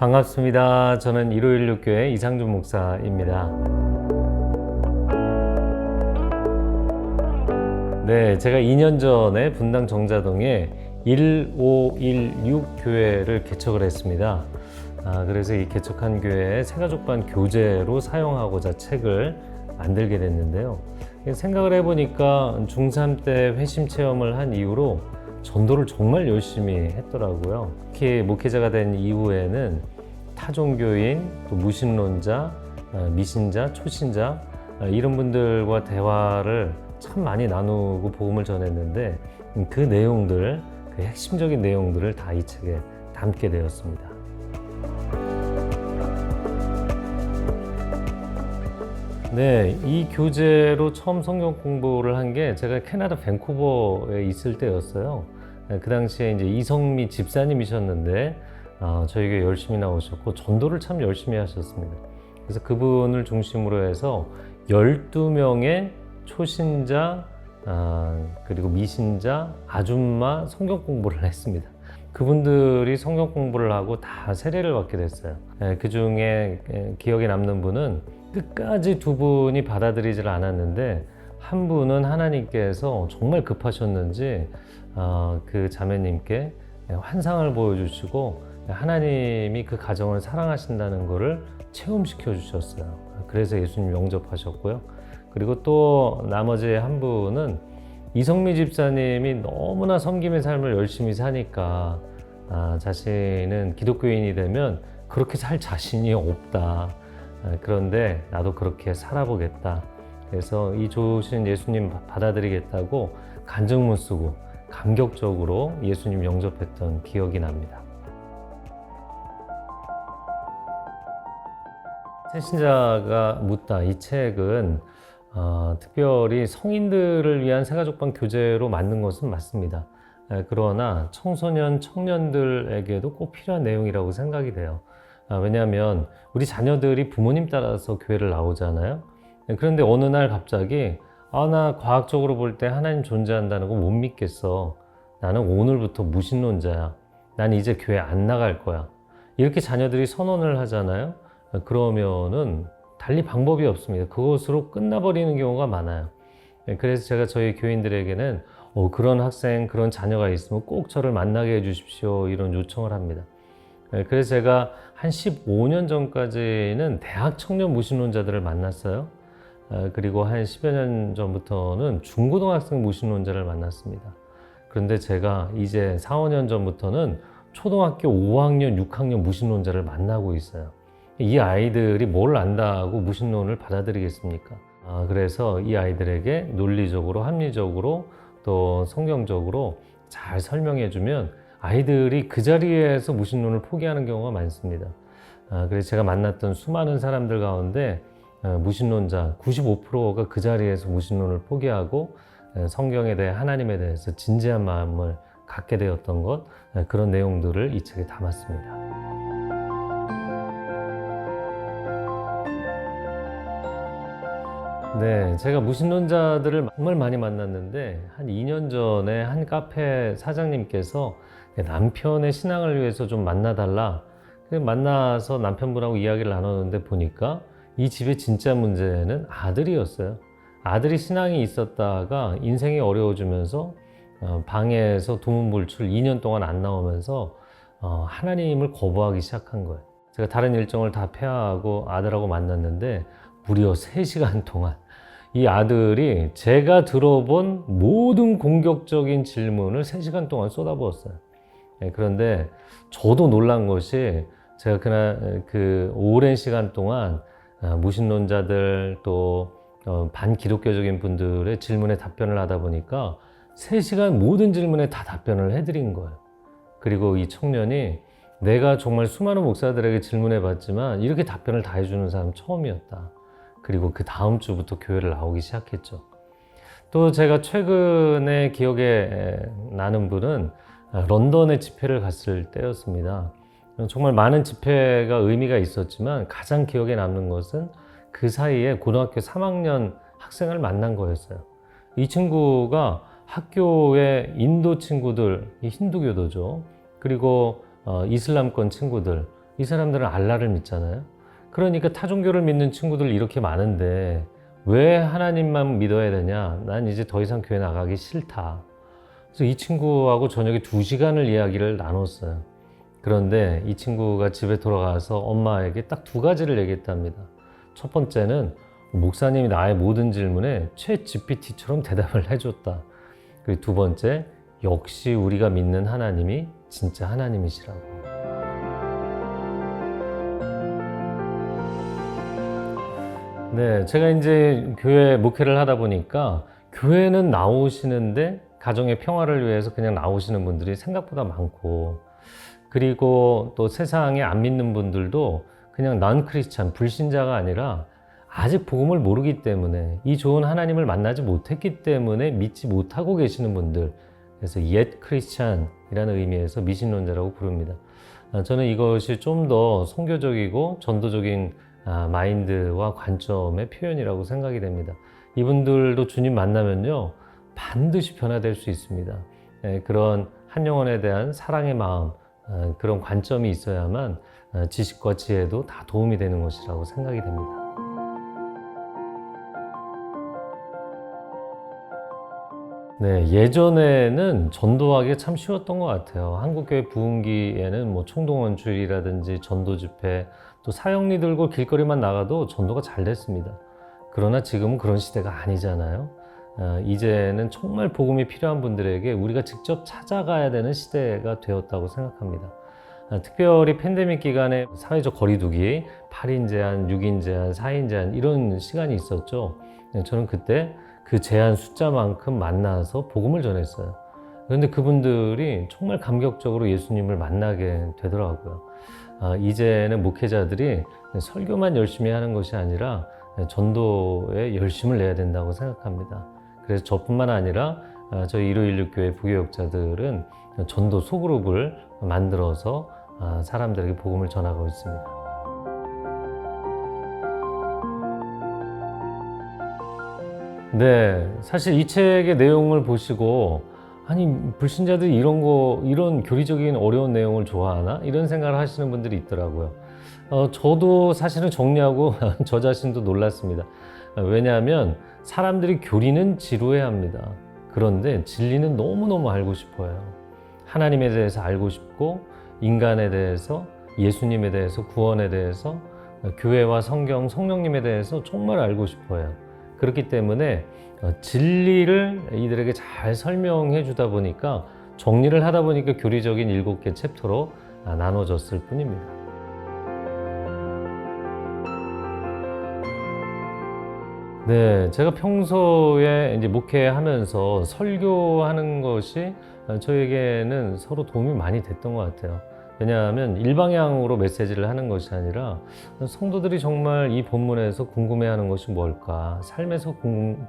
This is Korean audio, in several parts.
반갑습니다. 저는 1516교회 이상준 목사입니다. 네, 제가 2년 전에 분당 정자동에 1516 교회를 개척을 했습니다. 아, 그래서 이 개척한 교회에 새가족반 교재로 사용하고자 책을 만들게 됐는데요. 생각을 해보니까 중3 때 회심 체험을 한 이후로 전도를 정말 열심히 했더라고요. 특히 목회자가 된 이후에는 타종교인, 또 무신론자, 어, 미신자, 초신자 어, 이런 분들과 대화를 참 많이 나누고 복음을 전했는데 그 내용들, 그 핵심적인 내용들을 다 이 책에 담게 되었습니다. 네, 이 교재로 처음 성경 공부를 한 게 제가 캐나다 밴쿠버에 있을 때였어요. 네, 그 당시에 이제 이성미 집사님이셨는데 어, 저에게 열심히 나오셨고 전도를 참 열심히 하셨습니다. 그래서 그분을 중심으로 해서 12명의 초신자 아, 그리고 미신자, 아줌마 성경 공부를 했습니다. 그분들이 성경 공부를 하고 다 세례를 받게 됐어요. 예, 그 중에 예, 기억에 남는 분은 끝까지 두 분이 받아들이질 않았는데 한 분은 하나님께서 정말 급하셨는지 어, 그 자매님께 환상을 보여주시고 하나님이 그 가정을 사랑하신다는 것을 체험시켜 주셨어요. 그래서 예수님 영접하셨고요. 그리고 또 나머지 한 분은 이성미 집사님이 너무나 섬김의 삶을 열심히 사니까 아, 자신은 기독교인이 되면 그렇게 살 자신이 없다. 아, 그런데 나도 그렇게 살아보겠다. 그래서 이 좋으신 예수님 받아들이겠다고 간증문 쓰고 감격적으로 예수님 영접했던 기억이 납니다. 새신자가 묻다 이 책은 어, 특별히 성인들을 위한 새가족방 교재로 만든 것은 맞습니다. 에, 그러나 청소년, 청년들에게도 꼭 필요한 내용이라고 생각이 돼요. 아, 왜냐하면 우리 자녀들이 부모님 따라서 교회를 나오잖아요. 에, 그런데 어느 날 갑자기 아, 나 과학적으로 볼 때 하나님 존재한다는 거 못 믿겠어. 나는 오늘부터 무신론자야. 난 이제 교회 안 나갈 거야. 이렇게 자녀들이 선언을 하잖아요. 그러면은 달리 방법이 없습니다. 그것으로 끝나버리는 경우가 많아요. 네, 그래서 제가 저희 교인들에게는 어, 그런 학생, 그런 자녀가 있으면 꼭 저를 만나게 해주십시오. 이런 요청을 합니다. 네, 그래서 제가 한 15년 전까지는 대학 청년 무신론자들을 만났어요. 어, 그리고 한 10여 년 전부터는 중고등학생 무신론자를 만났습니다. 그런데 제가 이제 4, 5년 전부터는 초등학교 5학년, 6학년 무신론자를 만나고 있어요. 이 아이들이 뭘 안다고 무신론을 받아들이겠습니까? 아, 그래서 이 아이들에게 논리적으로, 합리적으로, 또 성경적으로 잘 설명해주면 아이들이 그 자리에서 무신론을 포기하는 경우가 많습니다. 아, 그래서 제가 만났던 수많은 사람들 가운데 어, 무신론자 95%가 그 자리에서 무신론을 포기하고 어, 성경에 대해 하나님에 대해서 진지한 마음을 갖게 되었던 것 어, 그런 내용들을 이 책에 담았습니다. 네, 제가 무신론자들을 정말 많이 만났는데 한 2년 전에 한 카페 사장님께서 남편의 신앙을 위해서 좀 만나달라. 만나서 남편분하고 이야기를 나눴는데 보니까 이 집의 진짜 문제는 아들이었어요. 아들이 신앙이 있었다가 인생이 어려워지면서 어, 방에서 두문불출 2년 동안 안 나오면서 어, 하나님을 거부하기 시작한 거예요. 제가 다른 일정을 다 폐하하고 아들하고 만났는데 무려 3시간 동안 이 아들이 제가 들어본 모든 공격적인 질문을 3시간 동안 쏟아부었어요. 예, 그런데 저도 놀란 것이 제가 그날 그 오랜 시간 동안 아, 무신론자들 또 어, 반기독교적인 분들의 질문에 답변을 하다 보니까 3시간 모든 질문에 다 답변을 해드린 거예요. 그리고 이 청년이 내가 정말 수많은 목사들에게 질문해 봤지만 이렇게 답변을 다 해주는 사람 처음이었다. 그리고 그 다음 주부터 교회를 나오기 시작했죠. 또 제가 최근에 기억에 나는 분은 런던에 집회를 갔을 때였습니다. 정말 많은 집회가 의미가 있었지만 가장 기억에 남는 것은 그 사이에 고등학교 3학년 학생을 만난 거였어요. 이 친구가 학교의 인도 친구들, 힌두교도죠. 그리고 어, 이슬람권 친구들, 이 사람들은 알라를 믿잖아요. 그러니까 타종교를 믿는 친구들 이렇게 많은데 왜 하나님만 믿어야 되냐? 난 이제 더 이상 교회 나가기 싫다. 그래서 이 친구하고 저녁에 두 시간을 이야기를 나눴어요. 그런데 이 친구가 집에 돌아가서 엄마에게 딱 두 가지를 얘기했답니다. 첫 번째는 목사님이 나의 모든 질문에 최 GPT처럼 대답을 해줬다. 그리고 두 번째, 역시 우리가 믿는 하나님이 진짜 하나님이시라고. 네, 제가 이제 교회 목회를 하다 보니까 교회는 나오시는데 가정의 평화를 위해서 그냥 나오시는 분들이 생각보다 많고 그리고 또 세상에 안 믿는 분들도 그냥 난 크리스찬 불신자가 아니라 아직 복음을 모르기 때문에 이 좋은 하나님을 만나지 못했기 때문에 믿지 못하고 계시는 분들 그래서 옛 크리스찬이라는 의미에서 미신론자라고 부릅니다. 아, 저는 이것이 좀더 선교적이고 전도적인 아, 마인드와 관점의 표현이라고 생각이 됩니다. 이분들도 주님 만나면요 반드시 변화될 수 있습니다. 예, 그런 한 영혼에 대한 사랑의 마음 아, 그런 관점이 있어야만 아, 지식과 지혜도 다 도움이 되는 것이라고 생각이 됩니다. 네, 예전에는 전도하기 참 쉬웠던 것 같아요. 한국교회 부흥기에는 뭐 총동원주일이라든지 전도 집회, 또 사형리 들고 길거리만 나가도 전도가 잘 됐습니다. 그러나 지금은 그런 시대가 아니잖아요. 아, 이제는 정말 복음이 필요한 분들에게 우리가 직접 찾아가야 되는 시대가 되었다고 생각합니다. 아, 특별히 팬데믹 기간에 사회적 거리두기, 8인 제한, 6인 제한, 4인 제한 이런 시간이 있었죠. 네, 저는 그때 그 제한 숫자만큼 만나서 복음을 전했어요. 그런데 그분들이 정말 감격적으로 예수님을 만나게 되더라고요. 아, 이제는 목회자들이 설교만 열심히 하는 것이 아니라 전도에 열심을 내야 된다고 생각합니다. 그래서 저뿐만 아니라 아, 저희 1516 교회 부교역자들은 전도 소그룹을 만들어서 아, 사람들에게 복음을 전하고 있습니다. 네, 사실 이 책의 내용을 보시고 아니 불신자들이 이런 거 이런 교리적인 어려운 내용을 좋아하나 이런 생각을 하시는 분들이 있더라고요. 어, 저도 사실은 정리하고 저 자신도 놀랐습니다. 왜냐하면 사람들이 교리는 지루해 합니다. 그런데 진리는 너무너무 알고 싶어요. 하나님에 대해서 알고 싶고 인간에 대해서 예수님에 대해서 구원에 대해서 교회와 성경 성령님에 대해서 정말 알고 싶어요. 그렇기 때문에 어, 진리를 이들에게 잘 설명해 주다 보니까 정리를 하다 보니까 교리적인 일곱 개 챕터로 아, 나눠졌을 뿐입니다. 네, 제가 평소에 이제 목회하면서 설교하는 것이 저에게는 서로 도움이 많이 됐던 것 같아요. 왜냐하면 일방향으로 메시지를 하는 것이 아니라 성도들이 정말 이 본문에서 궁금해하는 것이 뭘까, 삶에서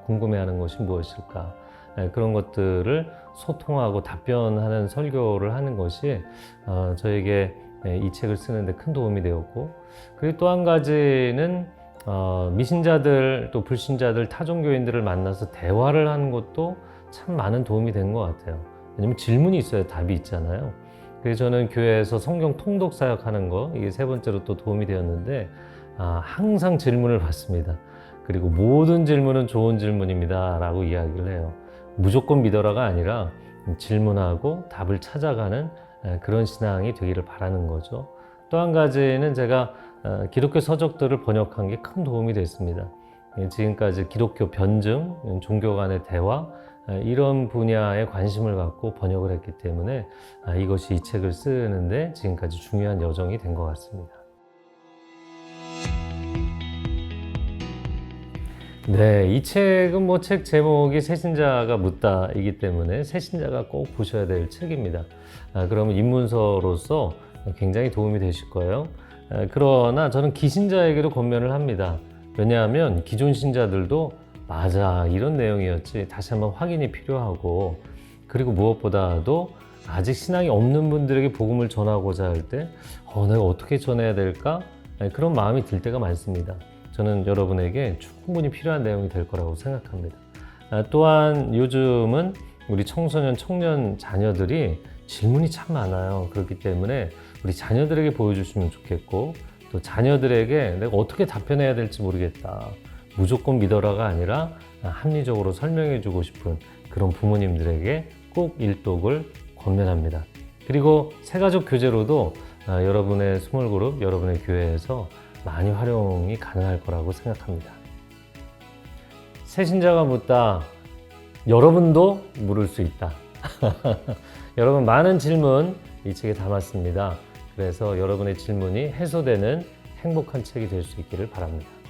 궁금해하는 것이 무엇일까, 네, 그런 것들을 소통하고 답변하는 설교를 하는 것이 어, 저에게 네, 이 책을 쓰는데 큰 도움이 되었고, 그리고 또 한 가지는 어, 미신자들 또 불신자들 타종교인들을 만나서 대화를 하는 것도 참 많은 도움이 된 것 같아요. 왜냐면 질문이 있어야 답이 있잖아요. 그래서 저는 교회에서 성경 통독 사역하는 거 이게 세 번째로 또 도움이 되었는데 아, 항상 질문을 받습니다. 그리고 모든 질문은 좋은 질문입니다라고 이야기를 해요. 무조건 믿어라가 아니라 질문하고 답을 찾아가는 그런 신앙이 되기를 바라는 거죠. 또 한 가지는 제가 어, 기독교 서적들을 번역한 게 큰 도움이 됐습니다. 예, 지금까지 기독교 변증, 종교 간의 대화, 아, 이런 분야에 관심을 갖고 번역을 했기 때문에 아, 이것이 이 책을 쓰는데 지금까지 중요한 여정이 된 것 같습니다. 네, 이 책은 뭐 책 제목이 새신자가 묻다이기 때문에 새신자가 꼭 보셔야 될 책입니다. 아, 그러면 입문서로서 굉장히 도움이 되실 거예요. 아, 그러나 저는 기신자에게도 권면을 합니다. 왜냐하면 기존 신자들도 맞아 이런 내용이었지 다시 한번 확인이 필요하고 그리고 무엇보다도 아직 신앙이 없는 분들에게 복음을 전하고자 할 때 어, 내가 어떻게 전해야 될까 네, 그런 마음이 들 때가 많습니다. 저는 여러분에게 충분히 필요한 내용이 될 거라고 생각합니다. 아, 또한 요즘은 우리 청소년, 청년 자녀들이 질문이 참 많아요. 그렇기 때문에 우리 자녀들에게 보여주시면 좋겠고 또 자녀들에게 내가 어떻게 답변해야 될지 모르겠다. 무조건 믿어라가 아니라 합리적으로 설명해 주고 싶은 그런 부모님들에게 꼭 일독을 권면합니다. 그리고 새가족 교재로도 아, 여러분의 스몰 그룹, 여러분의 교회에서 많이 활용이 가능할 거라고 생각합니다. 새신자가 묻다. 여러분도 물을 수 있다. 여러분 많은 질문 이 책에 담았습니다. 그래서 여러분의 질문이 해소되는 행복한 책이 될 수 있기를 바랍니다.